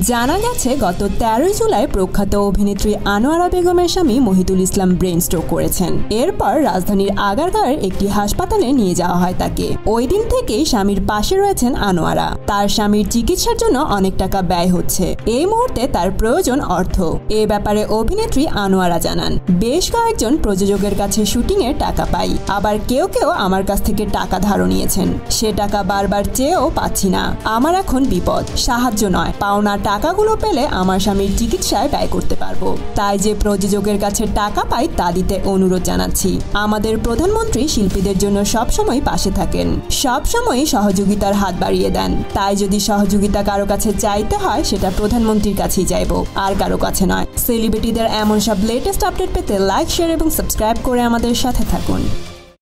জানা গেছে, গত তেরোই জুলাই প্রখ্যাত অভিনেত্রী আনোয়ারা বেগমের স্বামী মহিদুল ইসলাম ব্রেন স্ট্রোক করেছেন। এরপর রাজধানীর আগারগাঁর একটি হাসপাতালে নিয়ে যাওয়া হয় তাকে। ওই দিন থেকেই স্বামীর পাশে রয়েছেন আনোয়ারা। তার স্বামীর চিকিৎসার জন্য অনেক টাকা ব্যয় হচ্ছে। এই মুহূর্তে তার প্রয়োজন অর্থ। এ ব্যাপারে অভিনেত্রী আনোয়ারা জানান, বেশ কয়েকজন প্রযোজকের কাছে শুটিং এর টাকা পাই। আবার কেউ কেউ আমার কাছ থেকে টাকা ধারও নিয়েছেন। সে টাকা বারবার চেয়েও পাচ্ছি না। আমার এখন বিপদ। সাহায্য নয়। পাওনা টাকাগুলো পেলে আমার স্বামীর চিকিৎসায় ব্যয় করতে পারব। তাই যে প্রযোজকের কাছে টাকা পাই, তা দিতে অনুরোধ জানাচ্ছি। আমাদের প্রধানমন্ত্রী শিল্পীদের জন্য সবসময় পাশে থাকেন। সবসময় সহযোগিতার হাত বাড়িয়ে দেন। তাই যদি সহযোগিতা কারও কাছে চাইতে হয়, সেটা প্রধানমন্ত্রীর কাছেই চাইব আর কারও কাছে নয়। সেলিব্রিটিদের এমন সব লেটেস্ট আপডেট পেতে লাইক শেয়ার এবং সাবস্ক্রাইব করে আমাদের সাথে থাকুন।